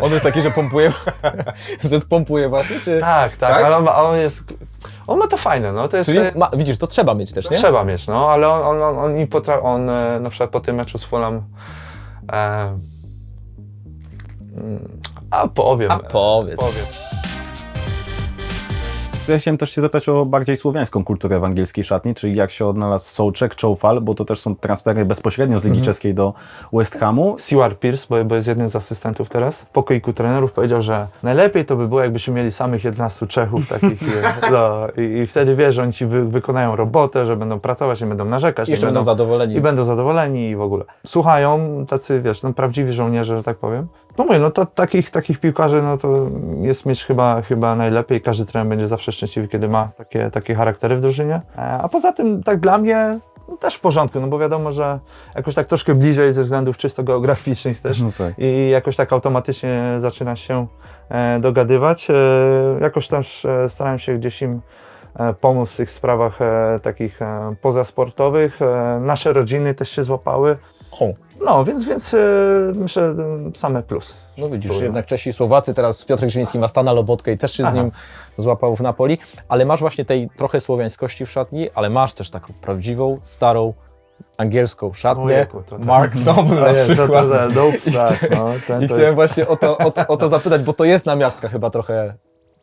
On jest taki, że pompuje, że spompuje właśnie, czy... Tak, tak, Tak? ale on, ma, on jest, on ma to fajne, no, to jest, Czyli, ma, widzisz, to trzeba mieć też, nie? trzeba mieć, no, ale on, on, on, on, i potra- on e, na przykład po tym meczu z Fulham, e, mm, a powiem, A powiedz. powiem. Ja chciałem też się zapytać o bardziej słowiańską kulturę w angielskiej szatni, czyli jak się odnalazł Sołczek, Czofal, bo to też są transfery bezpośrednio z Ligi Czeskiej do West Hamu. Stewart Pierce, bo, bo jest jednym z asystentów teraz, w pokoiku trenerów powiedział, że najlepiej to by było, jakbyśmy mieli samych 11 Czechów takich e, no, i, i wtedy wiesz, że oni ci wy, wykonają robotę, że będą pracować, nie będą narzekać. Jeszcze nie będą zadowoleni. I będą zadowoleni i w ogóle. Słuchają tacy, wiesz, no, prawdziwi żołnierze, że tak powiem. No mówię, no to takich, takich piłkarzy, no to jest mieć chyba, chyba najlepiej. Każdy trener będzie zawsze szczęśliwy, kiedy ma takie, takie charaktery w drużynie. E, A poza tym, tak dla mnie, no, też w porządku, no bo wiadomo, że jakoś tak troszkę bliżej ze względów czysto geograficznych też No tak. i jakoś tak automatycznie zaczyna się e, dogadywać. E, jakoś też e, starałem się gdzieś im pomóc w tych sprawach takich pozasportowych. Nasze rodziny też się złapały. O, No, więc, więc e, myślę, e, same plus. no widzisz, Powiem. jednak Czesi, Słowacy, teraz Piotr Grzyński ma Stana Lobotkę i też się z Aha. nim złapał w Napoli, ale masz właśnie tej trochę słowiańskości w szatni, ale masz też taką prawdziwą, starą, angielską szatnię. Ojejku, to tak. Mark Noble na przykład. to, to, Dopes, I tak, no, ten I to chciałem jest... właśnie o to, o, to, o to zapytać, bo to jest namiastka chyba trochę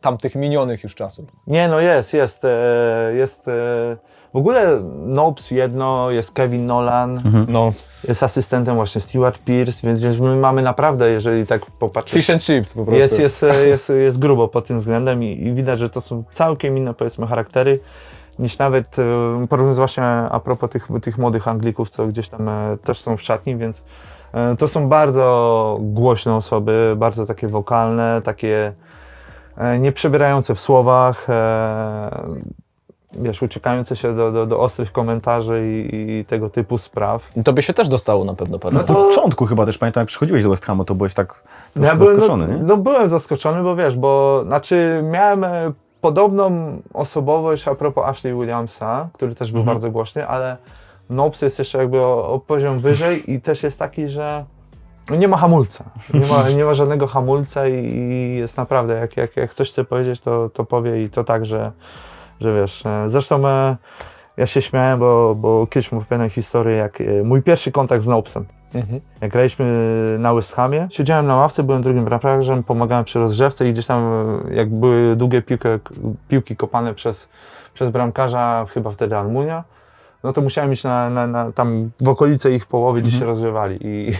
tamtych minionych już czasów. Nie, no jest, jest, e, jest. e, W ogóle Nopes jedno, jest Kevin Nolan, No, jest asystentem właśnie Stewart Pierce, więc, więc my mamy naprawdę, jeżeli tak popatrzysz... fish and chips po prostu. Jest, jest, e, jest, jest grubo pod tym względem i, i widać, że to są całkiem inne powiedzmy charaktery niż nawet e, porównując właśnie a propos tych, tych młodych Anglików, co gdzieś tam e, też są w szatni, więc e, to są bardzo głośne osoby, bardzo takie wokalne, takie nie przebierające w słowach, e, wiesz, uciekające się do, do, do ostrych komentarzy i, i tego typu spraw. To by się też dostało na pewno parę. No Na to- początku chyba też pamiętam, jak przychodziłeś do West Hamu, to byłeś tak Ja byłem, zaskoczony, no, nie? no byłem zaskoczony, bo wiesz, bo znaczy miałem e, podobną osobowość a propos Ashley Williamsa, który też był Mhm. bardzo głośny, ale Nopes jest jeszcze jakby o, o poziom wyżej i też jest taki, że no nie ma hamulca. Nie ma, nie ma żadnego hamulca i, i jest naprawdę, jak, jak, jak coś chce powiedzieć, to, to powie i to tak, że, że wiesz. e, Zresztą e, ja się śmiałem, bo, bo kiedyś mu opowiadałem historię, jak e, mój pierwszy kontakt z Nopesem. Mhm. Jak graliśmy na West Hamie, siedziałem na ławce, byłem drugim bramkarzem, pomagałem przy rozgrzewce i gdzieś tam, e, jak były długie piłkę, piłki kopane przez, przez bramkarza, chyba wtedy Almunia, no to musiałem iść na, na, na, tam w okolice ich połowy, gdzie się rozgrzewali. I,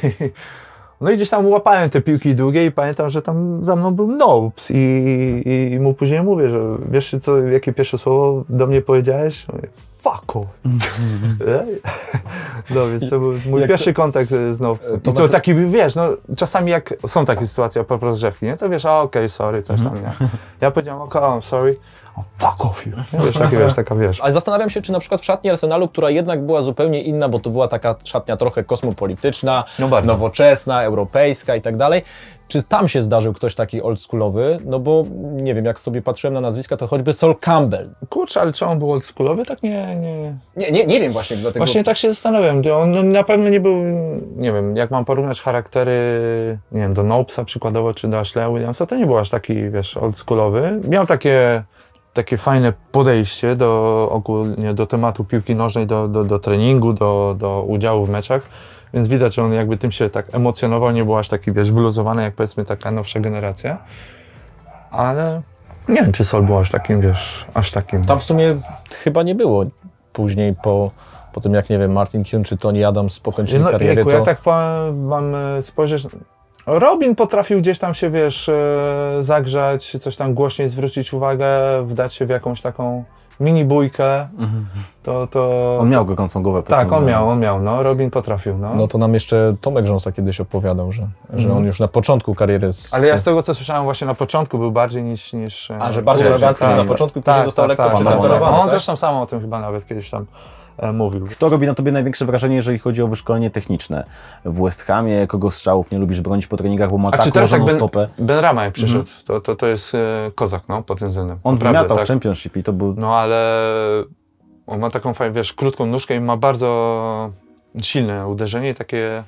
no i gdzieś tam łapałem te piłki długie i pamiętam, że tam za mną był Nopes i, i, i mu później mówię, że wiesz co, jakie pierwsze słowo do mnie powiedziałeś? Fuck off. Ej. No więc to był mój Jak pierwszy kontakt e, z. To I to na- taki, wiesz, no czasami jak są takie sytuacje po rozgrzewki, nie? To wiesz, a okej, sorry, coś tam, nie? Ja powiedziałem, okej, okay, sorry. O, fuck off you. Wiesz, wiesz, taka, wiesz. Ale zastanawiam się, czy na przykład w szatni Arsenalu, która jednak była zupełnie inna, bo to była taka szatnia trochę kosmopolityczna, No nowoczesna, europejska i tak dalej. Czy tam się zdarzył ktoś taki oldschoolowy? No bo nie wiem, jak sobie patrzyłem na nazwiska, to choćby Sol Campbell. Kurczę, ale czy on był oldschoolowy? Tak nie, nie... Nie, nie, nie wiem właśnie dlatego. Właśnie tak się zastanawiam. On no, na pewno nie był, nie wiem, jak mam porównać charaktery, nie wiem, do Nopesa przykładowo, czy do Ashleya Williamsa, to nie był aż taki, wiesz, oldschoolowy. Miał takie, takie fajne podejście do ogólnie do tematu piłki nożnej, do, do, do treningu, do, do udziału w meczach, więc widać, że on jakby tym się tak emocjonował, nie był aż taki, wiesz, wyluzowany, jak powiedzmy taka nowsza generacja. Ale nie wiem, czy Sol był aż takim, wiesz, aż takim. Tam w sumie chyba nie było później po, po tym, jak nie wiem, Martin Kuhn czy Tony Adams pokończyli No, karierę, jejku, to... jak tak powiem, mam e, spojrzeć... Robin potrafił gdzieś tam się, wiesz, e, zagrzać, coś tam głośniej zwrócić uwagę, wdać się w jakąś taką mini bójkę, to... to Mhm. On miał gorącą głowę. Tak, on miał, on miał, no, Robin potrafił, no. No to nam jeszcze Tomek Rząsa kiedyś opowiadał, że, że Mhm. on już na początku kariery... Z... Ale ja z tego, co słyszałem właśnie na początku, był bardziej niż... niż e, A, że bardziej później, arogancki, że na początku i później został lekko przetemperowany, On tak? zresztą sam o tym chyba nawet kiedyś tam e, mówił. Kto robi na tobie największe wrażenie, jeżeli chodzi o wyszkolenie techniczne? W West Hamie, kogo strzałów nie lubisz bronić po treningach, bo ma A czy teraz jak ułożoną ben, stopę? ben Rama jak przyszedł, to, to, to jest e, kozak, no, pod tym względem. On Naprawdę, wymiatał tak. w Championship i to był... No ale on ma taką fajną, wiesz, krótką nóżkę i ma bardzo silne uderzenie i takie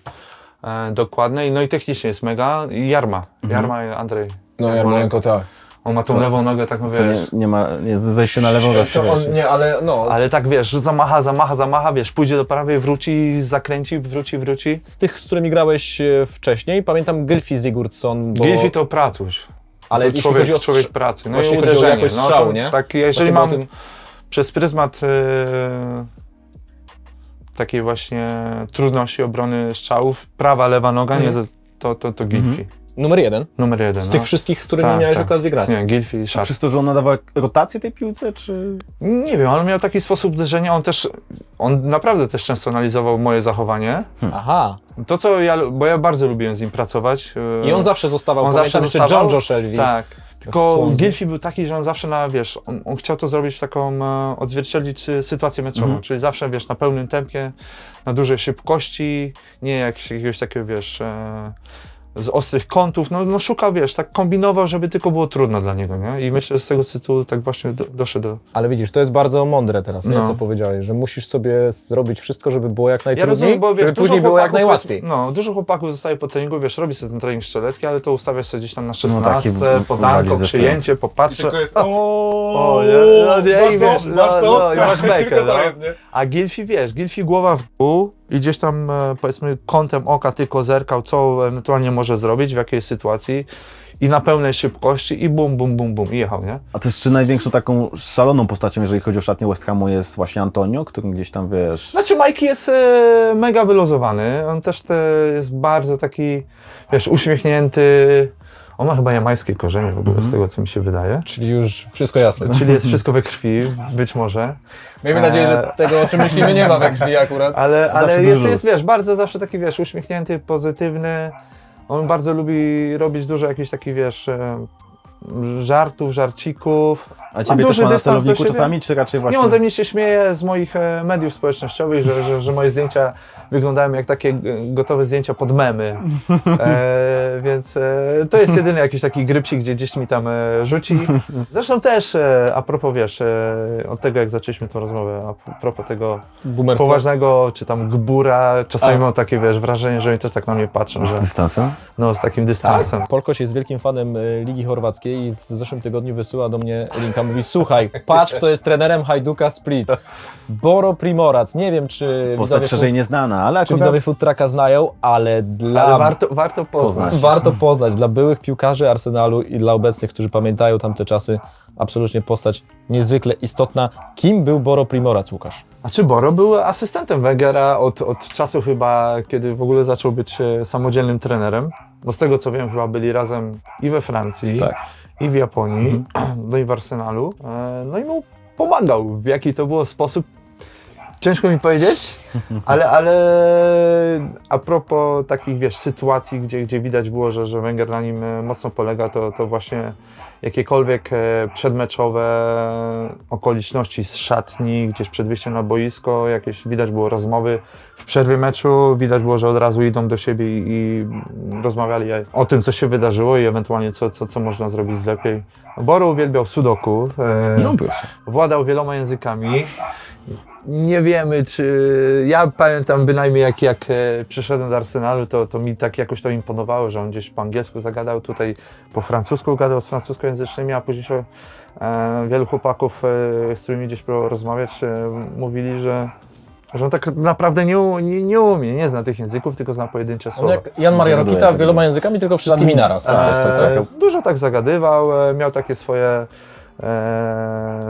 e, dokładnej, no i technicznie jest mega. I Jarma, Jarma i Andrzej. No Jarmolenko tak. On ma tą lewą nogę taką, Co nie, nie ma nie, zejście na lewą zawsze, To on, wiesz. nie, ale no, ale tak wiesz, zamacha, zamacha, zamacha, wiesz, pójdzie do prawej, wróci, zakręci, wróci, wróci. z tych, z którymi grałeś e, wcześniej, pamiętam Gylfi Sigurdsson, bo... Gilfi to pracuś. ale to jeśli człowiek, chodzi o człowiek pracy. No właśnie jeśli chodzi o jakość no, strzału, to, nie? Tak, jeżeli mam tym- przez pryzmat e, takiej właśnie trudności obrony strzałów, prawa, lewa noga, nie, Mhm. to, to, to Gilfi. Numer jeden. Numer jeden. Z no. tych wszystkich, z którymi Tak, miałeś tak. okazję grać. Nie, Gilfi i Szat. Przez to, że on nadawał rotację tej piłce, czy... Nie wiem, ale on miał taki sposób uderzenia, on też, on naprawdę też często analizował moje zachowanie. Aha. To, co ja, lu- bo ja bardzo lubiłem z nim pracować. e, I on zawsze zostawał, on pamiętam zawsze jeszcze? John Elvey. Tak. Tylko Swansea. Gilfi był taki, że on zawsze na, wiesz, on, on chciał to zrobić w taką, e, odzwierciedlić e, sytuację meczową, Mhm. czyli zawsze, wiesz, na pełnym tempie, na dużej szybkości, nie jak, jakiegoś takiego, wiesz, e, z ostrych kątów, no, no szukał, wiesz, tak kombinował, żeby tylko było trudno dla niego, nie? I myślę, że z tego tytułu tak właśnie do, doszedł do... Ale widzisz, to jest bardzo mądre teraz, nie, No. co powiedziałeś, że musisz sobie zrobić wszystko, żeby było jak Ja najtrudniej, rozumiem, bo wiesz, żeby dużo później było jak chłopaków najłatwiej. No, dużo chłopaków zostaje po treningu, wiesz, robi sobie ten trening strzelecki, ale to ustawiasz sobie gdzieś tam na No, 16, takie no, w- podanko, uwagi ze przyjęcie, popatrzę. jest O, nie, no, nie, i wiesz, no, no, i masz bekę, no. nie? A Gilfi, wiesz, Gilfi głowa w dół i gdzieś tam, e, powiedzmy, kątem oka tylko zerkał, co ewentualnie może zrobić, w jakiej sytuacji i na pełnej szybkości i bum, bum, bum, bum i jechał, nie? A też czy największą taką szaloną postacią, jeżeli chodzi o szatnię West Hamu jest właśnie Antonio, którym gdzieś tam, wiesz... Znaczy Mikey jest e, mega wyluzowany, on też te, jest bardzo taki, wiesz, uśmiechnięty, on ma chyba jamańskie korzenie w ogóle, z tego co mi się wydaje. Czyli już wszystko jasne. Czyli jest wszystko we krwi, być może. Miejmy nadzieję, że Eee. tego, o czym myślimy, nie ma we krwi akurat. Ale, ale jest, jest, wiesz, bardzo zawsze taki, wiesz, uśmiechnięty, pozytywny. On bardzo lubi robić dużo jakichś takich, wiesz, e, żartów, żarcików. A ciebie duży też ma na celowniku czasami, czy raczej właśnie... Nie, on ze mnie się śmieje z moich e, mediów społecznościowych, że, że, że moje zdjęcia wyglądają jak takie e, gotowe zdjęcia pod memy. E, więc e, to jest jedyny jakiś taki grypsik, gdzie gdzieś mi tam e, rzuci. Zresztą też, e, a propos, wiesz, e, od tego jak zaczęliśmy tę rozmowę, a propos tego Boomerstwo. poważnego, czy tam gbura, czasami A. mam takie, wiesz, wrażenie, że oni też tak na mnie patrzą, Z że dystansem? no, z takim dystansem. Polkoć jest wielkim fanem y, Ligi Chorwackiej i w zeszłym tygodniu wysyła do mnie linka, mówi słuchaj, patrz kto jest trenerem Hajduka Split. Boro Primorac, nie wiem czy Postać widzowie, szerzej nieznana, ale czy akurat... widzowie Food Trucka znają, ale dla... Ale warto, warto poznać. Poznać. Warto poznać dla byłych piłkarzy Arsenalu i dla obecnych, którzy pamiętają tamte czasy, absolutnie postać niezwykle istotna. Kim był Boro Primorac, Łukasz? A czy Boro był asystentem Wegera od, od czasu chyba, kiedy w ogóle zaczął być e, samodzielnym trenerem? Bo z tego co wiem, chyba byli razem i we Francji, Tak. I w Japonii, no i w Arsenalu. E, No i mu pomagał. W jaki to było sposób, ciężko mi powiedzieć, ale, ale a propos takich, wiesz, sytuacji, gdzie, gdzie widać było, że, że Wenger na nim e, mocno polega, to, to właśnie jakiekolwiek e, przedmeczowe okoliczności z szatni, gdzieś przed wyjściem na boisko, jakieś widać było rozmowy w przerwie meczu, widać było, że od razu idą do siebie i, i rozmawiali o tym, co się wydarzyło i ewentualnie co, co, co można zrobić lepiej. Boru uwielbiał sudoku, e, No władał wieloma językami. Nie wiemy, czy. Ja pamiętam bynajmniej, jak, jak e, przyszedłem do Arsenalu, to, to mi tak jakoś to imponowało, że on gdzieś po angielsku zagadał, tutaj po francusku gadał z francuskojęzycznymi, a później się, e, wielu chłopaków, e, z którymi gdzieś rozmawiać, e, mówili, że, że on tak naprawdę nie, nie, nie umie, nie zna tych języków, tylko zna pojedyncze słowa. jak Jan Maria Rokita wieloma językami, tylko wszystkimi naraz po prostu, tak? E, dużo tak zagadywał, e, miał takie swoje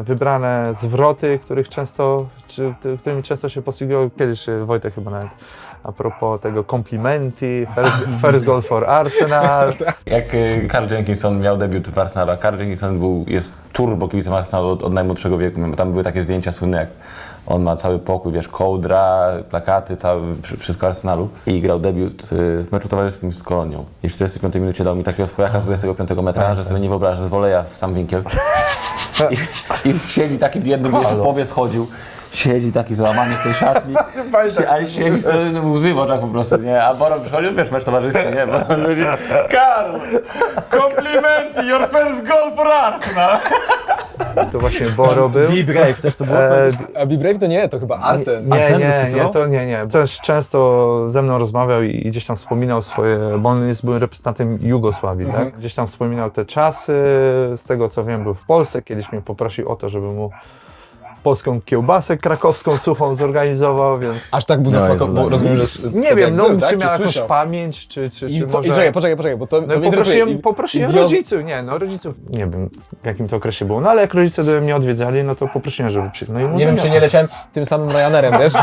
wybrane zwroty, których często, czy, ty- którymi często się posługiwał. Kiedyś e, Wojtek chyba nawet a propos tego komplimenti, first, first goal for Arsenal. Jak y, Carl Jenkinson miał debiut w Arsenalu, a Carl Jenkinson był, jest turbo kibicem Arsenalu od, od najmłodszego wieku. Tam były takie zdjęcia słynne, jak on ma cały pokój, wiesz, kołdra, plakaty, cały, wszy- wszystko Arsenalu. I grał debiut w meczu towarzyskim z Kolonią. I w 45 minucie dał mi takiego swojaka z 25 metra, że sobie nie wyobrażasz, z woleja w sam winkiel. I, I siedzi taki biedny, wiesz, w powie schodził. Siedzi taki załamany w tej szatni, Sie- ale siedzi to łzy w oczach po prostu, nie? A Boro przychodził, wiesz, mecz towarzyski, nie? Bo ludzi, Karl, komplimenti, your first goal for Arsenal. To właśnie Boro był. Be Brave też to było. E, A Be Brave to nie, to chyba Arsen. Nie, Arsen nie, nie, to nie, nie. Też często ze mną rozmawiał i gdzieś tam wspominał swoje, bo on jest byłym reprezentantem Jugosławii, tak? Gdzieś tam wspominał te czasy, z tego co wiem był w Polsce, kiedyś mnie poprosił o to, żeby mu polską kiełbasę krakowską suchą zorganizował, więc Aż tak był No, jest bo rozumiem, że... nie wtedy wiem, jak no był, tak? czy miał jakąś słyszał? pamięć, czy, czy, I czy co, może... i czekaj, poczekaj, poczekaj, bo to, No to i mnie interesuje. poprosiłem, I- poprosiłem i rodziców, nie, no rodziców, nie wiem w jakim to okresie było, no ale jak rodzice do mnie odwiedzali, no to poprosiłem, żeby przy... no i Nie wiem, czy nie leciałem tym samym Ryanerem, wiesz?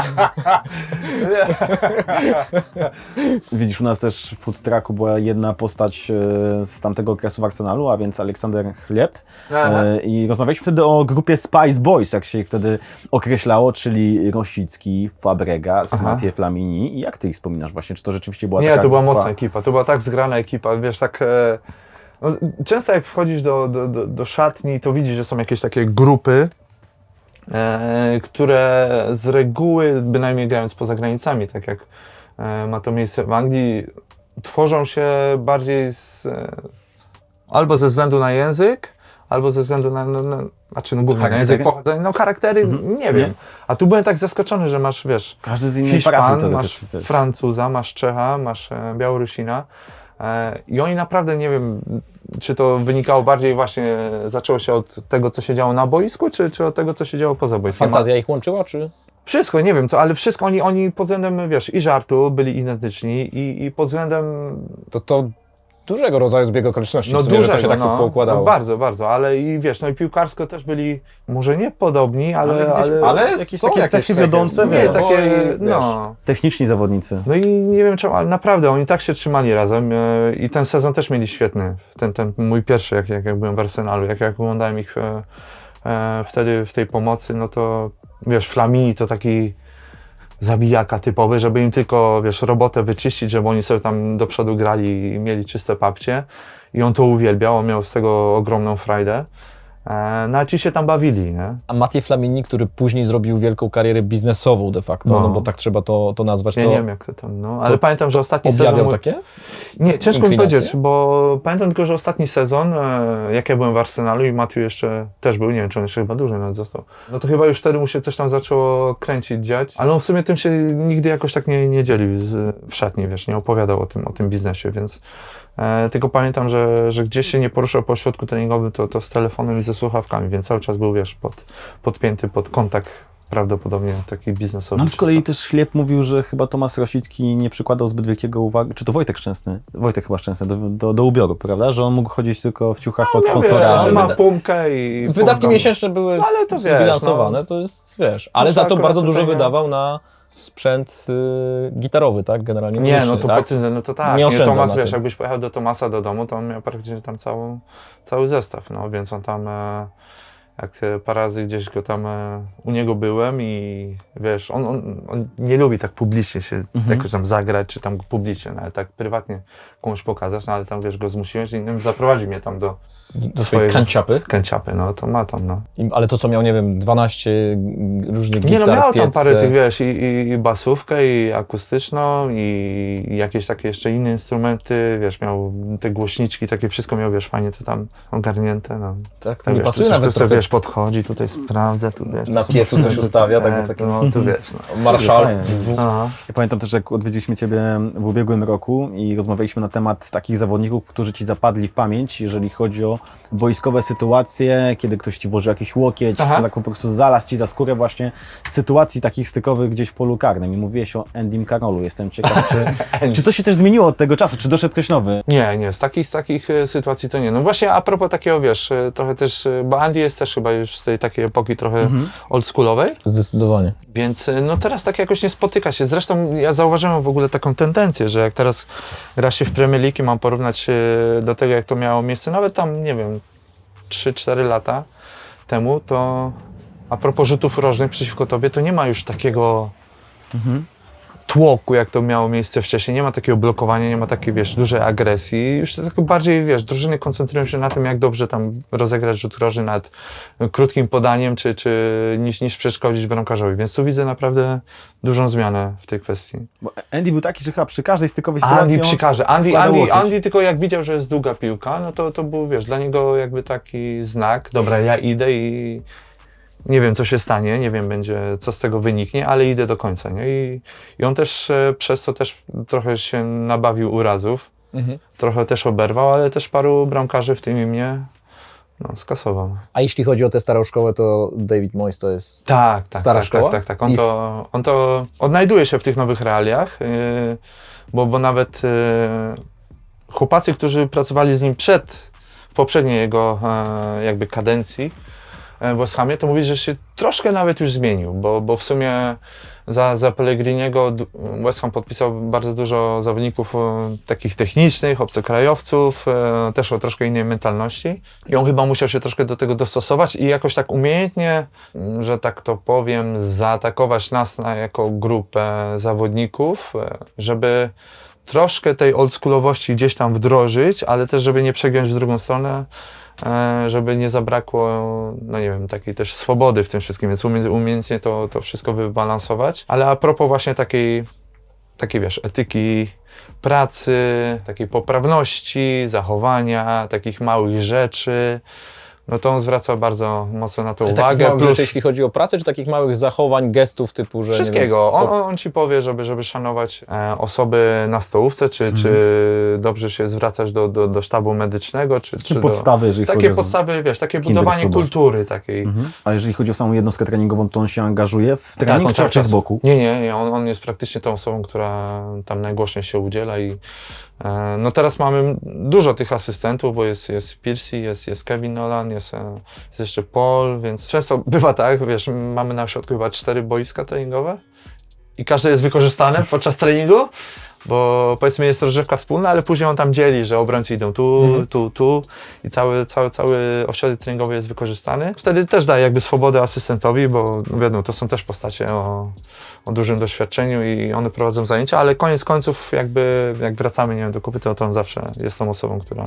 Widzisz, u nas też w food trucku była jedna postać e, z tamtego okresu w Arsenalu, a więc Aleksander Chleb. Aha. E, I rozmawialiśmy wtedy o grupie Spice Boys, jak się ich wtedy określało, czyli Rosicki, Fabregas, Aha. Mathieu Flamini. I jak ty ich wspominasz właśnie? Czy to rzeczywiście była Nie, taka to była grupa? mocna ekipa, to była tak zgrana ekipa, wiesz, tak... E, no, często jak wchodzisz do, do, do, do szatni, to widzisz, że są jakieś takie grupy, e, które z reguły, bynajmniej grając poza granicami, tak jak e, ma to miejsce w Anglii, tworzą się bardziej z, e, albo ze względu na język, albo ze względu na, na, na znaczy no głównie na język Charaktery? pochodzenia, no charaktery, nie wiem. A tu byłem tak zaskoczony, że masz, wiesz, Każdy z innej Hiszpan, masz też, też. Francuza, masz Czecha, masz e, Białorusina e, i oni naprawdę, nie wiem, czy to wynikało bardziej właśnie, zaczęło się od tego, co się działo na boisku, czy, czy od tego, co się działo poza boiskiem. Fantazja ich łączyła, czy... Wszystko, nie wiem, to, ale wszystko, oni, oni pod względem, wiesz, i żartu byli identyczni i, i pod względem To, to dużego rodzaju zbieg okoliczności, no w sumie, że dużego, to się tak no, poukładało. No, bardzo, bardzo, ale i wiesz, no i piłkarsko też byli, może nie podobni, ale... Ale gdzieś- ale, ale jakieś są takie jakieś cechy wiodące, nie, wiesz, takie, wiesz. no... Techniczni zawodnicy. No i nie wiem czemu, ale naprawdę oni tak się trzymali razem e, i ten sezon też mieli świetny. Ten, ten mój pierwszy, jak, jak, jak byłem w Arsenalu, jak, jak oglądałem ich e, e, wtedy w tej pomocy, no to wiesz, Flamini to taki zabijaka typowy, żeby im tylko, wiesz, robotę wyczyścić, żeby oni sobie tam do przodu grali i mieli czyste papcie. I on to uwielbiał, on miał z tego ogromną frajdę. E, no a ci się tam bawili, nie? A Mathieu Flamini, który później zrobił wielką karierę biznesową de facto, no, No. bo tak trzeba to, to nazwać, Ja to nie wiem jak to tam, no, ale pamiętam, że ostatni objawiał sezon... mój- takie? Nie, ciężko mi Inklinacje? powiedzieć, bo pamiętam tylko, że ostatni sezon, e, jak ja byłem w Arsenalu i Matthew jeszcze też był, nie wiem, czy on jeszcze chyba dłużej nawet został, no to chyba już wtedy mu się coś tam zaczęło kręcić, dziać, ale on w sumie tym się nigdy jakoś tak nie, nie dzielił z- w szatni, wiesz, nie opowiadał o tym, o tym biznesie, więc e, tylko pamiętam, że, że gdzieś się nie poruszał po środku treningowym, to, to z telefonem i ze słuchawkami, więc cały czas był, wiesz, pod, podpięty pod kontakt prawdopodobnie taki biznesowy. Nam z kolei czysto. też Chleb mówił, że chyba Tomasz Rosicki nie przykładał zbyt wielkiego uwagi, czy to Wojtek Szczęsny? Wojtek chyba Szczęsny, do, do, do ubioru, prawda? Że on mógł chodzić tylko w ciuchach od No, wiesz, sponsora. że on ma pumkę i... Wydatki miesięczne były No, ale to wiesz, zbilansowane, no. to jest, wiesz, ale No, za to bardzo dużo nie- wydawał na sprzęt y, gitarowy, tak, generalnie Nie, muzyczny, no to tak? względem, no to tak. Nie Nie oszczędzał Tomas, na wiesz, tym. jakbyś pojechał do Tomasa do domu, to on miał praktycznie tam całą, cały zestaw, no, więc on tam, e, jak parę razy gdzieś go tam e, u niego byłem i wiesz, on, on, on nie lubi tak publicznie się Mhm. jakoś tam zagrać, czy tam publicznie, no, ale tak prywatnie komuś pokazać, no ale tam wiesz, go zmusiłeś i no, zaprowadził mnie tam do do swojej swojego- kanciapy, kęciapy, no to ma tam, no. I- ale to co miał, nie wiem, 12 różnych Nie gitar, no, miał tam piece. parę tych, wiesz, i, i, i basówkę, i akustyczną, i, i jakieś takie jeszcze inne instrumenty, wiesz, miał te głośniczki, takie wszystko miał, wiesz, fajnie to tam ogarnięte, no. tak, Tak, nie wiesz, pasuje tu nawet sobie, trochę wiesz, podchodzi, tutaj sprawdza, tu wiesz. na tu piecu coś ustawia, tak, E, taki No, tu wiesz, no. Aha. Ja pamiętam też, jak odwiedziliśmy Ciebie w ubiegłym roku i rozmawialiśmy na temat takich zawodników, którzy Ci zapadli w pamięć, jeżeli chodzi o wojskowe sytuacje, kiedy ktoś Ci włożył jakiś łokieć, Aha. tak po prostu zalazł Ci za skórę właśnie sytuacji takich stykowych gdzieś w polu karnym. I mówiłeś o Endym Karolu. Jestem ciekaw, czy, czy to się też zmieniło od tego czasu, czy doszedł ktoś nowy? Nie, nie, z takich, takich e, sytuacji to nie. No właśnie a propos takiego, wiesz, e, trochę też, e, bo Andy jest też chyba już z tej takiej epoki trochę oldschoolowej, Zdecydowanie. Więc y, no teraz tak jakoś nie spotyka się. Zresztą ja zauważyłem w ogóle taką tendencję, że jak teraz gra się w Premier League i mam porównać y, do tego, jak to miało miejsce, nawet tam, nie wiem, 3-4 lata temu, to a propos rzutów rożnych przeciwko tobie, to nie ma już takiego tłoku, jak to miało miejsce wcześniej. Nie ma takiego blokowania, nie ma takiej, wiesz, dużej agresji. Już tylko bardziej, wiesz, drużyny koncentrują się na tym, jak dobrze tam rozegrać rzut rożny nad krótkim podaniem, czy, czy niż, niż przeszkodzić bramkarzowi. Więc tu widzę naprawdę dużą zmianę w tej kwestii. Bo Andy był taki, że chyba przy każdej stykowej sytuacji Andy przy karze. Andy, Andy. Andy tylko jak widział, że jest długa piłka, no to, to był, wiesz, dla niego jakby taki znak, dobra, ja idę i nie wiem, co się stanie, nie wiem, będzie, co z tego wyniknie, ale idę do końca, nie? I, i on też e, przez to też trochę się nabawił urazów, Mhm. trochę też oberwał, ale też paru bramkarzy, w tym i mnie, no, skasował. A jeśli chodzi o tę starą szkołę, to David Moyes to jest Tak, tak, stara tak, szkoła? tak, tak, tak. On, I- to, on to odnajduje się w tych nowych realiach, yy, bo, bo nawet yy, chłopacy, którzy pracowali z nim przed, w poprzedniej jego e, jakby kadencji e, w West Hamie, to mówi, że się troszkę nawet już zmienił, bo, bo w sumie za, za Pellegriniego West Ham podpisał bardzo dużo zawodników e, takich technicznych, obcokrajowców, e, też o troszkę innej mentalności. I on chyba musiał się troszkę do tego dostosować i jakoś tak umiejętnie, że tak to powiem, zaatakować nas na, jako grupę zawodników, e, żeby troszkę tej oldschoolowości gdzieś tam wdrożyć, ale też żeby nie przegiąć w drugą stronę, e, żeby nie zabrakło, no nie wiem, takiej też swobody w tym wszystkim, więc umie, umiejętnie to, to wszystko wybalansować. Ale a propos właśnie takiej, takiej wiesz, etyki pracy, takiej poprawności, zachowania, takich małych rzeczy, no to on zwraca bardzo mocno na to Ale takich uwagę. małych plus- rzeczy, jeśli chodzi o pracę, czy takich małych zachowań, gestów typu, że nie Wszystkiego. wiem, On, po- on, on ci powie, żeby, żeby szanować e, osoby na stołówce, czy, Mhm. czy dobrze się zwracać do, do, do sztabu medycznego, czy, czy Czy do... podstawy, jeżeli chodzi Takie o... podstawy, wiesz, takie budowanie kultury takiej. Mhm. A jeżeli chodzi o samą jednostkę treningową, to on się angażuje w trening, Tak, on czy raczej czas- z boku? Nie, nie, nie. On, on jest praktycznie tą osobą, która tam najgłośniej się udziela i no teraz mamy dużo tych asystentów, bo jest, jest Piercy, jest, jest Kevin Nolan, jest, e, jest jeszcze Paul, więc często bywa tak, wiesz, mamy na środku chyba cztery boiska treningowe i każde jest wykorzystane podczas treningu, bo powiedzmy jest rozgrzewka wspólna, ale później on tam dzieli, że obrońcy idą tu, tu, tu i cały, cały, cały ośrodek treningowy jest wykorzystany. Wtedy też daje jakby swobodę asystentowi, bo no wiadomo, to są też postacie o, o dużym doświadczeniu i one prowadzą zajęcia, ale koniec końców jakby jak wracamy nie wiem, do kupy, to, to on zawsze jest tą osobą, która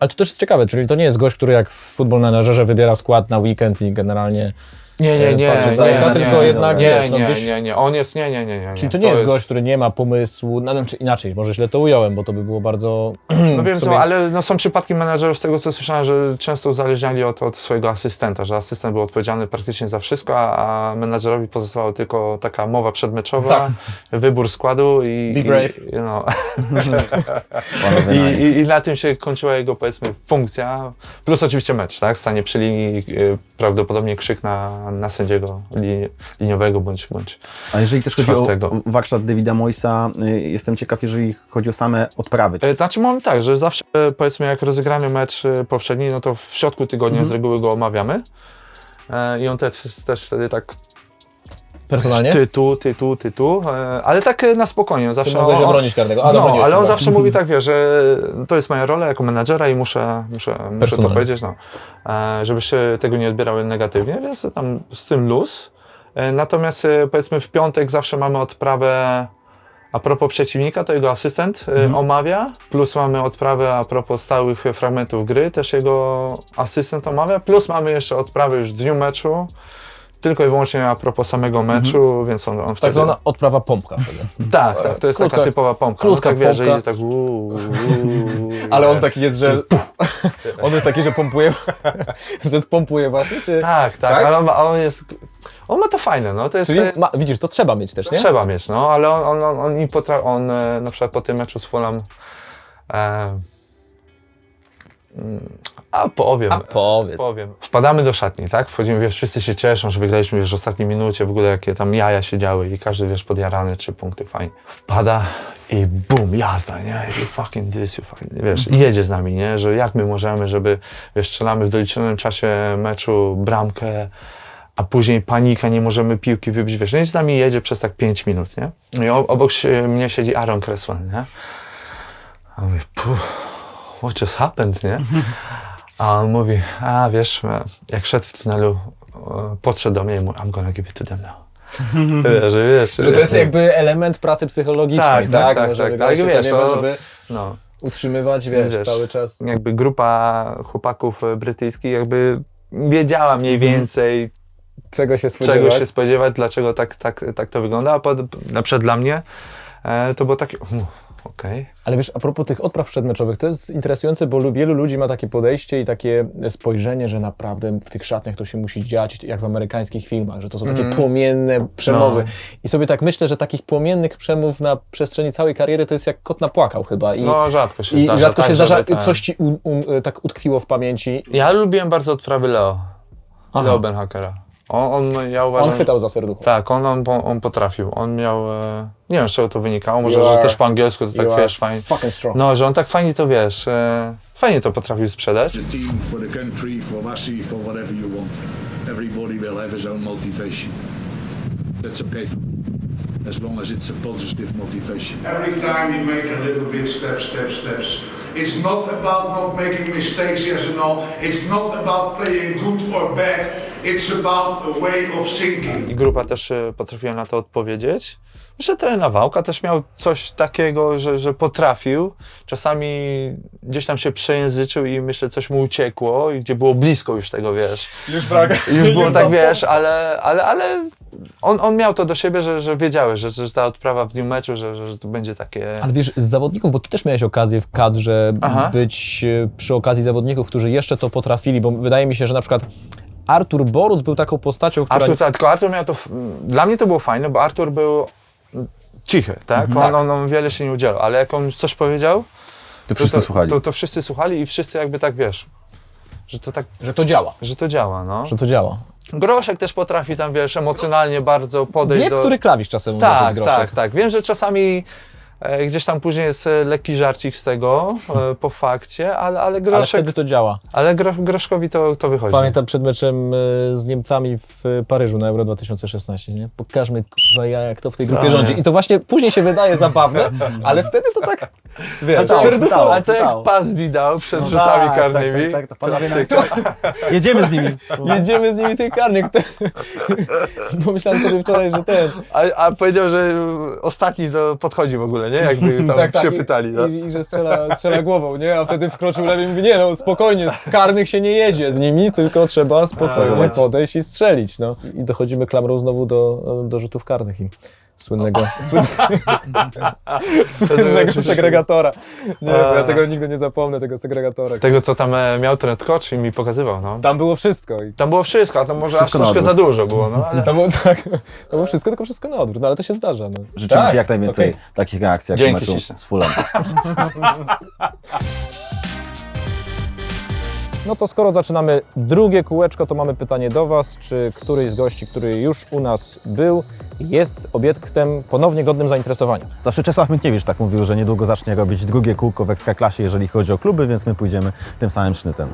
Ale to też jest ciekawe, czyli to nie jest gość, który jak w Football Managerze wybiera skład na weekend i generalnie... nie, nie, nie, patrzy z nie, nie, tylko nie, jednak, nie, wiesz, no nie, gdzieś- nie, nie, on jest, nie, nie, nie, nie. Czyli to nie jest gość, który nie ma pomysłu, no, czy inaczej, może źle to ująłem, bo to by było bardzo... No wiem sobie- co, ale no, są przypadki menedżerów, z tego co słyszałem, że często uzależniali od, od swojego asystenta, że asystent był odpowiedzialny praktycznie za wszystko, a, a menedżerowi pozostawała tylko taka mowa przedmeczowa, wybór składu i... Be brave. i, no, i, na- i, I na tym się kończyła jego, powiedzmy, funkcja. Plus oczywiście mecz, tak? Stanie przy linii, y, prawdopodobnie krzyk na, na sędziego li, liniowego bądź, bądź A jeżeli też chodzi o czwartego. warsztat Davida Moisa, y, jestem ciekaw, jeżeli chodzi o same odprawy. E, Znaczy mam tak, że zawsze e, powiedzmy jak rozegrany mecz poprzedni, no to w środku tygodnia z reguły go omawiamy. I on też, też wtedy tak Personalnie? ty tu, ty tu, ty tu, e, ale tak e, na spokojnie. Ty Zawsze mogłeś on, obronić karnego. A, no, ale on zawsze mówi tak, wie, że to jest moja rola jako menadżera i muszę, muszę, muszę to powiedzieć, no, e, żebyście tego nie odbierały negatywnie, więc tam z tym luz. Natomiast powiedzmy w piątek zawsze mamy odprawę a propos przeciwnika, to jego asystent Mhm. omawia, plus mamy odprawę a propos stałych fragmentów gry, też jego asystent omawia, plus mamy jeszcze odprawę już w dniu meczu, tylko i wyłącznie a propos samego meczu, więc on, on wtedy... Tak zwana odprawa pompka. wtedy. Tak, tak, to jest Krótka- taka typowa pompka. krótka no, tak wiesz, że pompka. idzie tak uuu, uuu, Ale on taki jest, że... on jest taki, że pompuje, że spompuje właśnie, czy... Tak, tak, Tak? ale on, ma, on jest... On ma to fajne, no to jest... Czyli, to jest ma, widzisz, to trzeba mieć też, nie? Trzeba mieć, no, ale on, on, on, on, nie potra- on e, na przykład po tym meczu z Fulham e, a powiem, A powiedz. powiem. Wpadamy do szatni, tak? Wchodzimy, wiesz, wszyscy się cieszą, że wygraliśmy, wiesz, w ostatniej minucie, w ogóle jakie tam jaja się działy i każdy, wiesz, podjarany, trzy punkty, fajnie. Wpada i bum, jazda, nie? You fucking this, you fucking... Wiesz, i jedzie z nami, nie? Że jak my możemy, żeby, wiesz, strzelamy w doliczonym czasie meczu bramkę, a później panika, nie możemy piłki wybić, wiesz, no i z nami jedzie przez tak 5 minut, nie? I obok mnie siedzi Aaron Cresswell, nie? A mówię, puh, what just happened, nie? A on mówi, a wiesz, e, jak szedł w tunelu, e, podszedł do mnie i mówi, I'm gonna give it to them now. wiesz, wiesz. Że to jest jakby element pracy psychologicznej, Tak, tak? tak, tak, No, żeby tak, się wiesz, to żeby No. utrzymywać, wiesz, Wiesz. cały czas. jakby grupa chłopaków e, brytyjskich jakby wiedziała mniej Mhm. więcej, Czego się czego spodziewać? się spodziewać, dlaczego tak, tak, tak to wygląda, a pod, na przykład dla mnie e, to było takie, "Uff, okej, Ale wiesz, a propos tych odpraw przedmeczowych, to jest interesujące, bo lu- wielu ludzi ma takie podejście i takie spojrzenie, że naprawdę w tych szatniach to się musi dziać, jak w amerykańskich filmach, że to są takie płomienne przemowy. No. I sobie tak myślę, że takich płomiennych przemów na przestrzeni całej kariery to jest jak kot napłakał chyba. I, no rzadko się i zdarza. rzadko tak, się zdarza, żeby tak. coś ci u, u, tak utkwiło w pamięci. Ja lubiłem bardzo odprawy Leo, Aha. Leo Benhakera. On, on, ja uważam, On chwytał za serducho. Tak, on, on, on potrafił, on miał, e, nie wiem z czego to wynikało, może, You że are- też po angielsku to tak are wiesz, fajnie, Fucking strong. no, że on tak fajnie to wiesz, e, fajnie to potrafił sprzedać. the team, for the country, for Wassi, for whatever you want. Everybody will have his own motivation. That's okay for me, as long as it's a positive motivation. Every time you make a little bit steps, steps, steps. It's not about not making mistakes, yes or no. It's not about playing good or bad. It's about a way of thinking. I grupa też e, potrafiła na to odpowiedzieć. Że trener Nawałka też miał coś takiego, że, że potrafił. Czasami gdzieś tam się przejęzyczył i myślę, coś mu uciekło i gdzie było blisko już tego, wiesz. Już brak. Już było tak, wiesz, ale, ale, ale on, on miał to do siebie, że, że wiedziałeś, że, że ta odprawa w dniu meczu, że, że, że to będzie takie... Ale wiesz, z zawodników, bo ty też miałeś okazję w kadrze Aha. być e, przy okazji zawodników, którzy jeszcze to potrafili, bo wydaje mi się, że na przykład Artur Boruc był taką postacią, która... Artur, tak, tylko Artur miał to. Dla mnie to było fajne, bo Artur był cichy, tak? On, on, on wiele się nie udzielał, ale jak on coś powiedział, To wszyscy to, słuchali. To, to wszyscy słuchali i wszyscy jakby tak wiesz, że to tak, Że to działa. że to działa, no. Że to działa. Groszek też potrafi tam, wiesz, emocjonalnie bardzo podejść Wie, do... który klawisz czasem uderzyć Tak, groszek. tak, tak. Wiem, że czasami gdzieś tam później jest e, lekki żarcik z tego e, po fakcie, ale, ale Ale groszek, wtedy to działa. ale gro, groszkowi to, to wychodzi. Pamiętam przed meczem e, z Niemcami w e, Paryżu na Euro 2016, nie? Pokażmy kurwa ja, jak to w tej grupie Tak. rządzi. I to właśnie później się wydaje zabawne, ale wtedy to tak, wiesz, Pytało, serducho. A to jak Pytało. Pazdi dał przed No rzutami tak, karnymi. tak, tak, tak, panowie klasyka. Jedziemy z nimi. Jedziemy z nimi tych karnych. Pomyślałem sobie wczoraj, że ten... A, a powiedział, że ostatni to podchodzi w ogóle, nie? Jakby tam tak, tak, się i- pytali. No. I, i że strzela, strzela głową, nie? A wtedy wkroczył lewy i mówi, nie no, spokojnie, z karnych się nie jedzie z nimi, tylko trzeba spokojnie podejść i strzelić, no. I dochodzimy klamrą znowu do, do rzutów karnych i słynnego, słynnego, słynnego segregatora. Nie, ja tego nigdy nie zapomnę, tego segregatora. Tego, co tam e, miał ten coach i mi pokazywał, no. Tam było wszystko. I Tam było wszystko, a tam może Wszystko aż na troszkę za odwrót. dużo było, no ale... tam było tak, to było wszystko, tylko wszystko na odwrót, no ale to się zdarza, no. Życzymy Tak, Ci jak najwięcej okej. takich reakcji jak Dzięki w meczu śliczne. z Fulham. No to skoro zaczynamy drugie kółeczko, to mamy pytanie do Was, czy któryś z gości, który już u nas był, jest obiektem ponownie godnym zainteresowania? Zawsze Czesław Miętkiewicz tak mówił, że niedługo zacznie robić drugie kółko w Ekstraklasie, jeżeli chodzi o kluby, więc my pójdziemy tym samym sznytem.